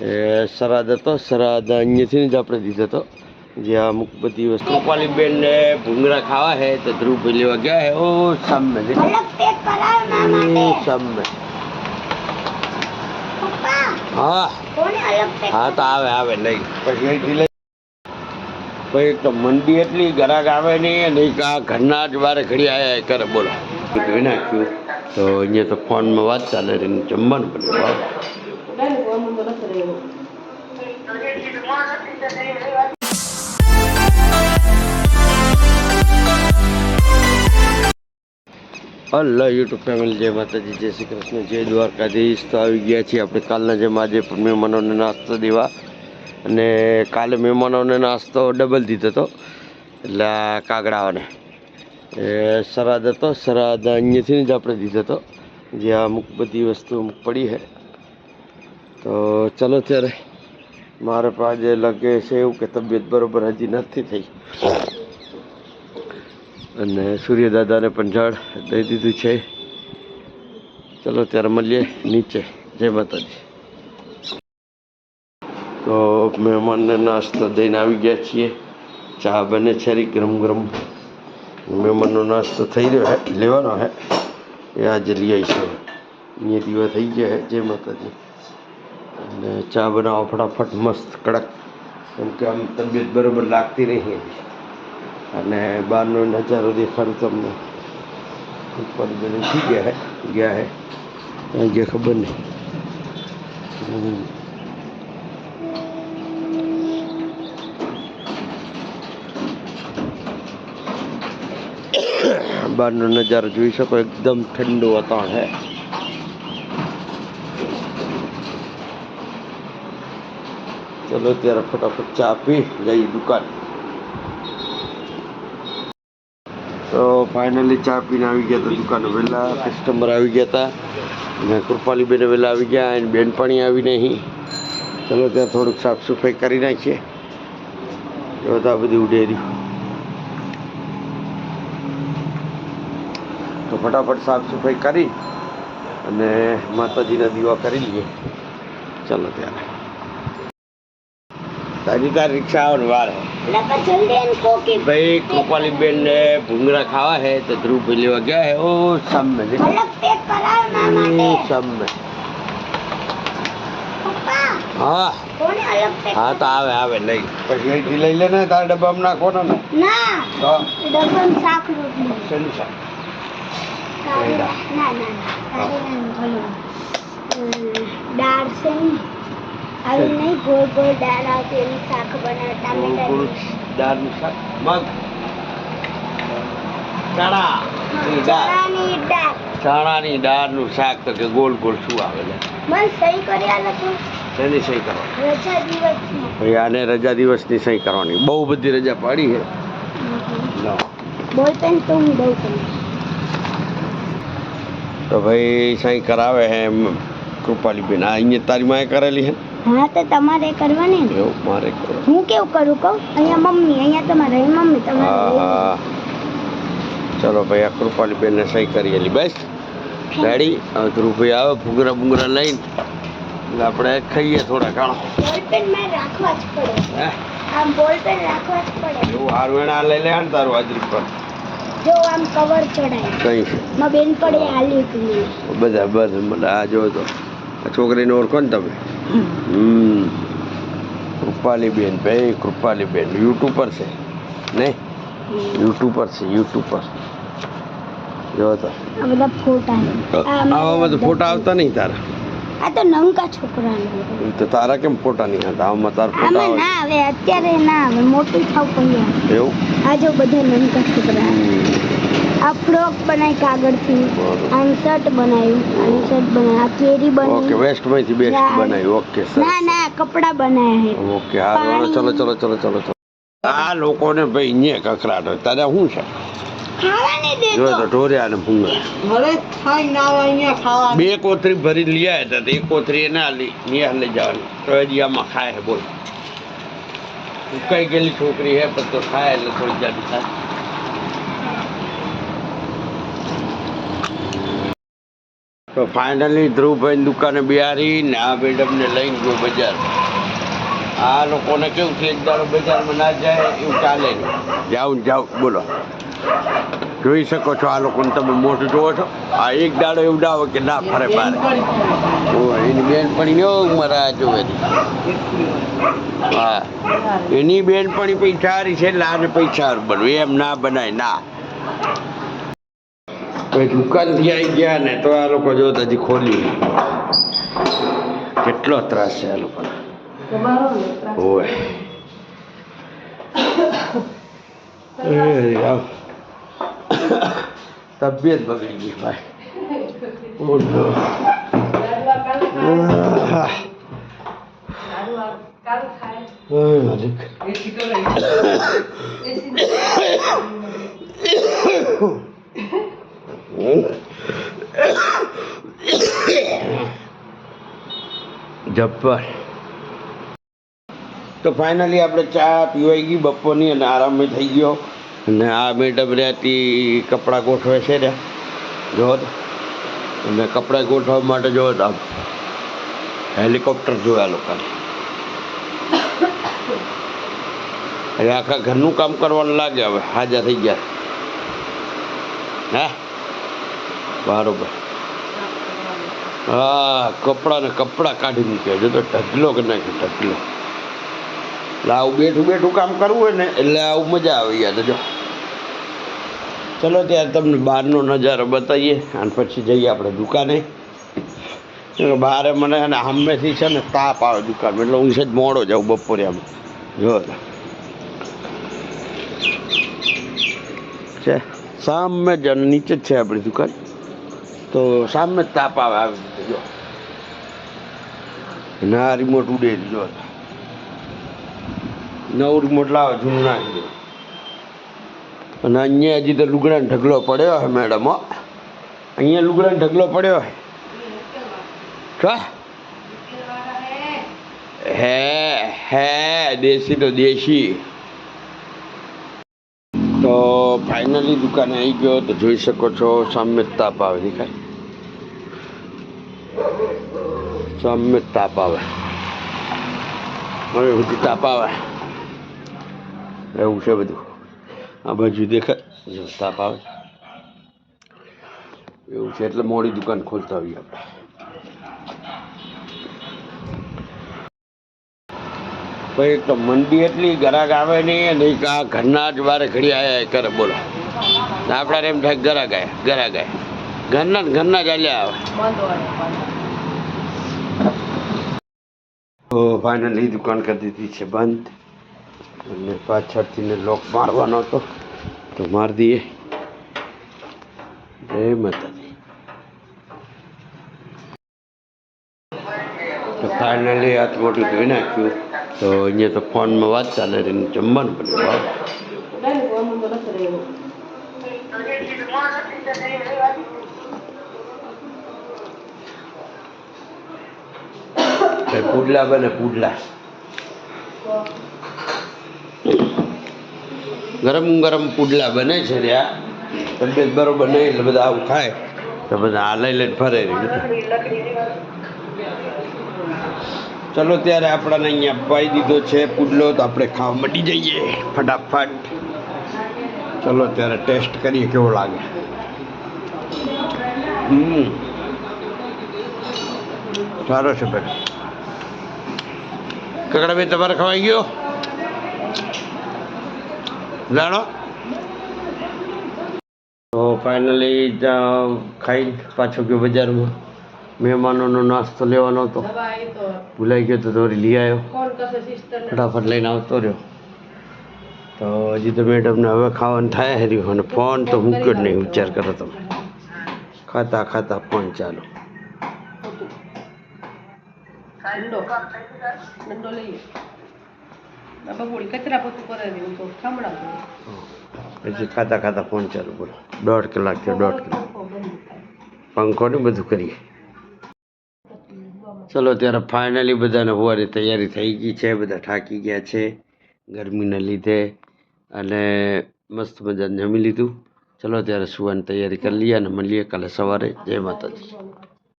એ સરાદ હતો સરાદ અહીંયાથી જ આપણે દીધો હતો. જે અમુક બધી વસ્તુ રૂપાલી બેન ને ભૂંગળા ખાવા હે તો ધ્રુવભાઈ લેવા ગયા હે. ઓ સામે સામે. હા. હા તો આવે આવે લઈ. પછી એક તો મંડી એટલી ગરાક આવે નહીં અને આ ઘરના જ વારે ઘડી આયા કરે બોલો નાખ્યું તો અહીંયા તો ફોનમાં વાત ચાલે રહી ને જમવાનું બન્યું હલો યુટ્યુબ ફેમિલી જય માતાજી જય શ્રી કૃષ્ણ જય દ્વારકાધીશ તો આવી ગયા છીએ આપણે કાલના જેમ આજે પણ મહેમાનોને નાસ્તો દેવા. અને કાલે મહેમાનોને નાસ્તો ડબલ દીધો હતો એટલે કાગડાઓને એ સરાદ હતો સરાદ અહીંયાથી જ આપણે દીધો હતો જે અમુક બધી વસ્તુ પડી છે. તો ચલો ત્યારે. મારે પાસે લાગે છે એવું કે તબિયત બરાબર હજી નથી થઈ. અને સૂર્યદાદાને પણ જળ દઈ દીધું છે. ચલો ત્યારે મળીએ નીચે. જય માતાજી. તો મહેમાનને નાસ્તો દઈને આવી ગયા છીએ. ચા બને છે ગરમ ગરમ. મહેમાનનો નાસ્તો થઈ રહ્યો હે, લેવાનો હે. એ આજે લઈ આવીશું અહીંયા દીવા થઈ ગયા હે. જય માતાજી. અને ચા બનાવો ફટાફટ, મસ્ત, કડક. કેમ કે આમ તબિયત બરાબર લાગતી નહીં હજી અને બહારનો નજારો દેખાડું તમને ઉપર બધું થઈ ગયા હે ગયા હે. ત્યાં ખબર નહીં. બહારનો નજારો જોઈ શકો, એકદમ ઠંડુ વાતાવરણ હે. ચલો ત્યારે ફટાફટ ચા પી, જઈએ દુકાન તો ફાઇનલી ચા પીને આવી ગયા હતા દુકાને વહેલા કસ્ટમર આવી ગયા હતા અને કૃપાલીબેને વહેલા આવી ગયા અને બેનપાણી આવી નહીં ચલો, ત્યાં થોડુંક સાફ સફાઈ કરી નાખીએ. એ બધા બધી ઉડેરી. તો ફટાફટ સાફ સફાઈ કરી અને માતાજીના દીવા કરી લઈએ. ચાલો ત્યારે તારી તાર રિક્ષા આવવાની વાર હે. ભાઈ કૃપાલી બેન ને ભૂંગરા ખાવા હે તો ધ્રુવભાઈ લેવા ગયા હે ઓ સામે સામે. હા. કોને અલગ પેક હા તો આવે આવે લઈ. પછી અહીંથી લઈ લે ને તારા ડબ્બામાં નાખો ને. ના તો? ડબલ શાક રોટલી. શેનું શાક? ના ના ના દાળ છે ને. આવી નહીં ગોળ ગોળ દાળ આવતી એનું શાક ગોળ દાળનું શાક. મગ. ચણા. દાળ. ચણાની દાળ. ચણાની દાળનું શાક તો કે ગોળ ગોળ શું આવે છે? મને સહી કરી આલો તું. શેની સહી કરવાની રજા દિવસમાં ભાઈ આને રજા દિવસની સહી કરવાની. બહુ બધી રજા પાડી છે. બોલ પેન તો હું ભાઈ સહી કરાવે હે એમ કૃપાલી બેન આ અહીંયા તારી માએ કરેલી છે હા તો તમારે કરવાની ને? એવું મારે કરવાનું. હું કેવું કરું કહું? અહીંયા મમ્મી અહીંયા તમારે મમ્મી તમારે ચલો ભાઈ આ કૃપાલી બેનને સહી કરેલી બસ. રેડી હવે ધ્રુવભાઈ આવે ભૂંગરા ભૂંગરા લઈને. એટલે આપણે ખાઈએ થોડા કાળો રાખવા જ પડે. આમ બોલ પેન રાખવા જ પડે. એવું હારું એને આ લઈ લે ને તારું હાજરી પર. જો આમ કવર ચડાય. કઈ માં બેન પડે આલ્યું તું બધા બધા મને આ જો તો છોકરીને ઓળખો ને તમે? હમ. કૃપાલી બેન ભાઈ કૃપાલી બેન પર છે. નહીં? પર છે યુટ્યુબર. જો તો. આવામાં તો ફોટા આવતા નહીં તારા? આ તો નંકા છોકરાનો. તો તારા કેમ ફોટા નહીં આવતા? આમાં તાર ફોટા આવે ના આવે અત્યારે ના આવે. મોટી થાવ પછી એવું? આ જો બધા નંકા છોકરા. આ ફ્રોક બનાવી કાગળથી આમ શર્ટ બનાવ્યું આમ શર્ટ બનાવ્યું આ કેરી ઓકે બની. વેસ્ટમાંથી બેસ્ટ બનાવ્યું ઓકે ના ના કપડા બનાવ્યા છે. ઓકે હા ચલો ચલો ચલો ચલો ચલો. આ લોકોને ભાઈ ને કકરાટ હોય. તારે શું છે? ખાવાની દે જો તો. તો ઢોર્યા ને ભૂંગળા. હવે ખાઈ ના આવે અહીંયા ખાવા બે કોથરી ભરી લઈ આવ્યા હતા. તો એક કોથરી એને આલી નિહાર લઈ જવાની. તો હજી ખાય બોલ. ઉકાઈ ગયેલી છોકરી હે પણ તો ખાય એટલે થોડી જાડી થાય તો ફાઇનલી ધ્રુવભાઈ દુકાને બિહારી ને આ મેડમને લઈને ગયો બજાર. આ લોકોને કેવું છે એક દાડો બજારમાં ના જાય એવું ચાલે જાઉં જાઉં બોલો. જોઈ શકો છો આ લોકોને તમે મોઢું જોવો છો? આ એક દાડો એવું ના હોય કે ના ફરે બારે. એની બેનપણી ઉંમર આ જોવે હા. એની બેનપણી પૈસા હારી છે આને પૈસા બનવું. એમ ના બનાય ના. પછી દુકાનથી આવી ગયા ને તો આ લોકો જો હજી ખોલી કેટલો ત્રાસ છે આ લોકોને. ઓય. એ તબિયત બગડી ગઈ ભાઈ. ઓ હા આહ. જબ્બર. તો ફાઇનલી આપણે ચા પીવાઈ ગઈ બપોરની અને આરામ થઈ ગયો. અને આ મેડમ રહેતી કપડાં ગોઠવે છે ને. જો અને કપડાં ગોઠવા માટે જો આમ. હેલિકોપ્ટર જોયા લોકોને. એટલે આખા ઘરનું કામ કરવાનું લાગે હવે. હાજર થઈ ગયા. હા? બરોબર. હા, કપડા ને કપડાં કાઢી મૂક્યા. જો તો ઢગલો કે નાખ્યો ઢગલો. એટલે આવું બેઠું બેઠું કામ કરવું હોય ને, એટલે આવું મજા આવી યાર, જો. ચલો ત્યારે તમને બહારનો નજારો બતાવીએ અને પછી જઈએ આપણે દુકાને. બહાર મને અને ને છે ને તાપ આવે દુકાનમાં, એટલે હું છે જ મોડો જાઉં બપોરે આમ. જો. છે. સામે જ નીચે જ છે આપણી દુકાન. તો સામે તાપ આવે રીતે ના રિમોટ ઉડે જ. નવું રિમોટ લાવો, જૂનું નાખી અને અહીંયા હજી તો લુગડાનો ઢગલો પડ્યો હે મેડમ અહીંયા લુગડાનો ઢગલો પડ્યો હે. કા? હે હે, દેશી તો દેશી. તો ફાઇનલી દુકાને આવી ગયો તો જોઈ શકો છો સામે તાપ આવે દેખાય. સામે તાપ આવે હવે બધું તાપ આવે એવું છે બધું. આ બાજુ દેખાય. તાપ આવે એવું છે, એટલે મોડી દુકાન ખોલતા હોઈએ આપણે. પછી તો મંદી એટલી ગરાક આવે નહીં અને આ ઘરના જ વારે ઘડી આયા કરે બોલો. આપણા એમ થાય ગરા ગાય ગરા ગાય ઘરના જ ઘરના જ આલ્યા આવે. તો ફાઇનલી દુકાન કરી દીધી છે બંધ. અને પાછળથી ને લોક મારવાનો હતો તો મારી દઈએ જય માતાજી. તો ફાઇનલી હાથ મોટું ધોઈ નાખ્યું. તો અહીંયા તો ફોનમાં વાત ચાલે રહીને જમવાનું પડ્યું વાહ. પુડલા બને પુડલા. ગરમ ગરમ પુડલા બને છે ત્યાં તબિયત બરોબર નહીં એટલે બધા આવું ખાય. તો બધા આ લઈ લઈને ફરે રહી ચલો ત્યારે આપણાને અહીંયા અપાઈ દીધો છે પુડલો તો આપણે ખાવા મટી જઈએ ફટાફટ ચલો ત્યારે ટેસ્ટ કરીએ કેવો લાગે હમ સારો છે બેન કકડા ભાઈ તમારે ખવાઈ ગયો જાણો તો ફાઇનલી ખાઈ પાછો ગયો બજારમાં મહેમાનોનો નાસ્તો લેવાનો હતો. ભૂલાઈ ગયો તો દોરી લઈ આવ્યો. ફટાફટ લઈને આવતો રહ્યો. તો હજી તો મેડમને હવે ખાવાનું થાય હર્યું અને ફોન તો મૂક્યો જ નહીં વિચાર કરો તમે. ખાતા ખાતા ફોન ચાલો. દંડો દંડો લઈએ બગોડી કચરા પોતું કરે છે હું તો સંભળાવું પછી ખાતા ખાતા ફોન ચાલુ બોલો. દોઢ કલાક થયો દોઢ કલાક. પંખો ને બધું કરીએ. ચલો, ત્યારે ફાઇનલી બધાને હોવાની તૈયારી થઈ ગઈ છે, બધા થાકી ગયા છે ગરમીને લીધે અને મસ્ત મજાને જમી લીધું. ચલો, ત્યારે સુવાની તૈયારી કરી લઈએ અને મળીએ કાલે સવારે. જય માતાજી.